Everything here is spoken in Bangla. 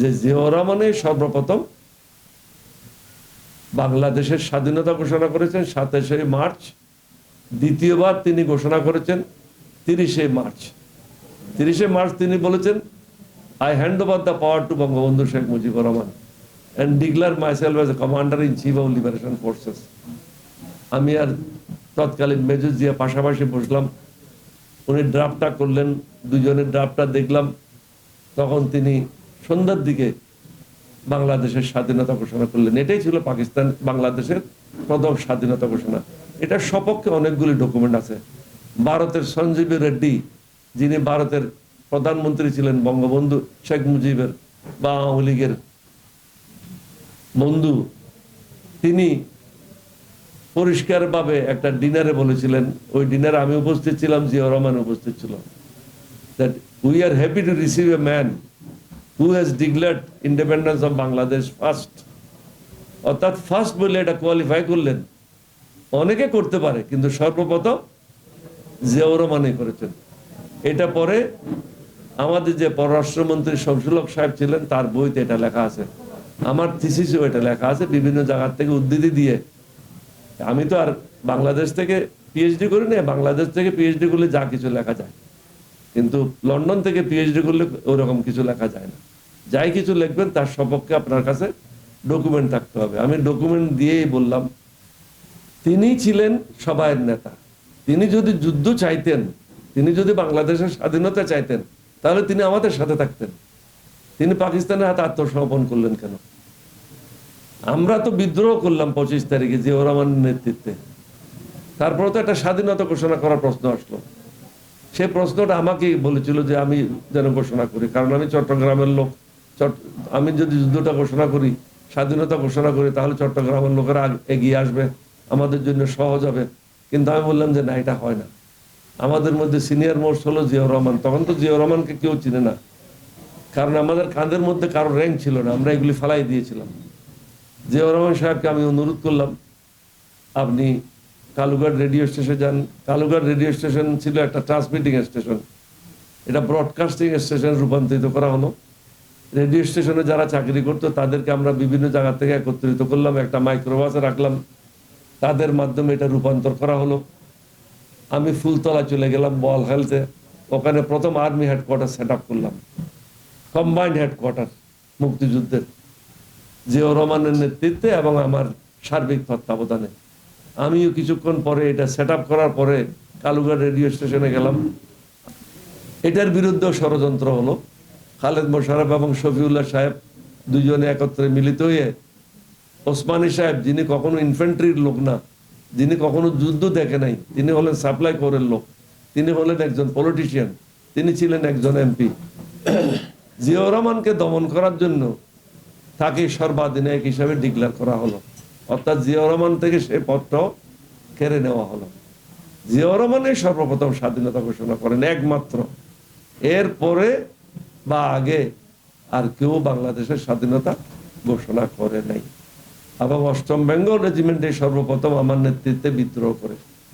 যে জিয়াউর রহমানই সর্বপ্রথম বাংলাদেশের স্বাধীনতা ঘোষণা করেছেন, সাতাশে মার্চ। দ্বিতীয়বার তিনি ঘোষণা করেছেন, তিরিশে মার্চ। তিরিশে মার্চ তিনি বলেছেন I hand over the power to Bangabandhu Sheikh Mujibur Rahman and declare myself as commander in chief of liberation forces আমি আর তৎকালীন মেজর জিয়া পাশাপাশি বসলাম। উনি ড্রাফটটা করলেন, দুজনের ড্রাফটটা দেখলাম। তখন তিনি সন্ধ্যার দিকে বাংলাদেশের স্বাধীনতা ঘোষণা করলেন। এটাই ছিল পাকিস্তান, বাংলাদেশের প্রথম স্বাধীনতা ঘোষণা। এটার সপক্ষে অনেকগুলি ডকুমেন্ট আছে। ভারতের সঞ্জীবী রেড্ডি, যিনি ভারতের প্রধানমন্ত্রী ছিলেন, বঙ্গবন্ধু শেখ মুজিবের বা আওয়ামী লীগের বন্ধু, তিনি পরিষ্কারভাবে একটা ডিনারে বলেছিলেন। ওই ডিনারে আমি উপস্থিত ছিলাম জিয়া রহমান উপস্থিত ছিল। That we are happy to receive a man who has declared independence of Bangladesh first অর্থাৎ ফার্স্ট বলে এটা কোয়ালিফাই করলেন। অনেকে করতে পারে, কিন্তু সর্বপ্রথম জিয়াউর রহমানই করেছেন। এটা পরে আমাদের যে পররাষ্ট্রমন্ত্রী শমসুলক সাহেব ছিলেন, তার বইতে এটা লেখা আছে। আমার থিসিসেও এটা লেখা আছে, বিভিন্ন জায়গার থেকে উদ্ধৃতি দিয়ে। আমি তো আর বাংলাদেশ থেকে পিএইচডি করি না বাংলাদেশ থেকে পিএইচডি করলে যা কিছু লেখা যায়। কিন্তু লন্ডন থেকে পিএইচডি করলে ওরকম কিছু লেখা যায় না। যাই কিছু লিখবেন, তার সপক্ষে আপনার কাছে ডকুমেন্ট থাকতে হবে। আমি ডকুমেন্ট দিয়েই বললাম, তিনি ছিলেন সবাইয়ের নেতা। তিনি যদি যুদ্ধ চাইতেন, তিনি যদি বাংলাদেশের স্বাধীনতা চাইতেন, তাহলে তিনি আমাদের সাথে থাকতেন। তিনি পাকিস্তানের হাতে আত্মসমর্পণ করলেন কেন? আমরা তো বিদ্রোহ করলাম পঁচিশ তারিখে জিয়াউর রহমানের নেতৃত্বে। তারপরে তো একটা স্বাধীনতা ঘোষণা করার প্রশ্ন আসলো। সেই প্রশ্নটা আমাকে বলেছিল যে আমি যেন ঘোষণা করি, কারণ আমি চট্টগ্রামের লোক। আমি যদি যুদ্ধটা ঘোষণা করি, স্বাধীনতা ঘোষণা করি, তাহলে চট্টগ্রামের লোকেরা এগিয়ে আসবে, আমাদের জন্য সহজ হবে। কিন্তু আমি বললাম যে না, এটা হয় না। আমাদের মধ্যে সিনিয়র মোস্ট হলো জিয়াউর রহমান, তখন তো জিয়াউর রহমানকে কেউ চিনে না। কারণ আমাদের কাঁধের মধ্যে কারও র্যাঙ্ক ছিল না, আমরা এগুলি ফালাই দিয়েছিলাম। জিয়াউর রহমান সাহেবকে আমি অনুরোধ করলাম, আপনি কালুঘাট রেডিও স্টেশনে যান। কালুঘাট রেডিও স্টেশন ছিল একটা ট্রান্সমিটিং স্টেশন। এটা ব্রডকাস্টিং স্টেশন রূপান্তরিত করা হলো। রেডিও স্টেশনে যারা চাকরি করতো, তাদেরকে আমরা বিভিন্ন জায়গা থেকে একত্রিত করলাম, একটা মাইক্রোবাসে রাখলাম। তাদের মাধ্যমে এটা রূপান্তর করা হলো। আমি ফুলতলা চলে গেলাম বল হেলথে। ওখানে প্রথম আর্মি হেডকোয়ার্টার সেট আপ করলাম। কম্বাইন্ড হেডকোয়ার্টার মুক্তিযুদ্ধের। জিয়াউর রহমানের নেতৃত্বে এবং আমার সার্বিক তত্ত্বাবধানে। আমিও কিছুক্ষণ পরে এটা সেট আপ করার পরে কালুঘাট রেডিও স্টেশনে গেলাম। এটার বিরুদ্ধেও ষড়যন্ত্র হলো। খালেদ মোশারফ এবং শফিউল্লাহ সাহেব দুজনে একত্রে মিলিত হয়ে ওসমানী সাহেব, যিনি কখনো ইনফেন্ট্রির লোক না, যিনি কখনো যুদ্ধ দেখে নাই, তিনি হলেন সাপ্লাই কোরের লোক, তিনি হলেন একজন পলিটিশিয়ান তিনি ছিলেন একজন এমপি জিয়াউর রহমানকে দমন করার জন্য তাকে সর্বাধিনায়ক হিসাবে ডিক্লেয়ার করা হলো। অর্থাৎ জিয়াউর রহমান থেকে সে পদটাও কেড়ে নেওয়া হলো। জিয়াউর রহমানই সর্বপ্রথম স্বাধীনতা ঘোষণা করেন, একমাত্র। এরপরে বা আগে আর কেউ বাংলাদেশের স্বাধীনতা ঘোষণা করে নাই। এবং অষ্টম বেঙ্গল রেজিমেন্টে সর্বপ্রথম আমার নেতৃত্বে বিদ্রোহ করে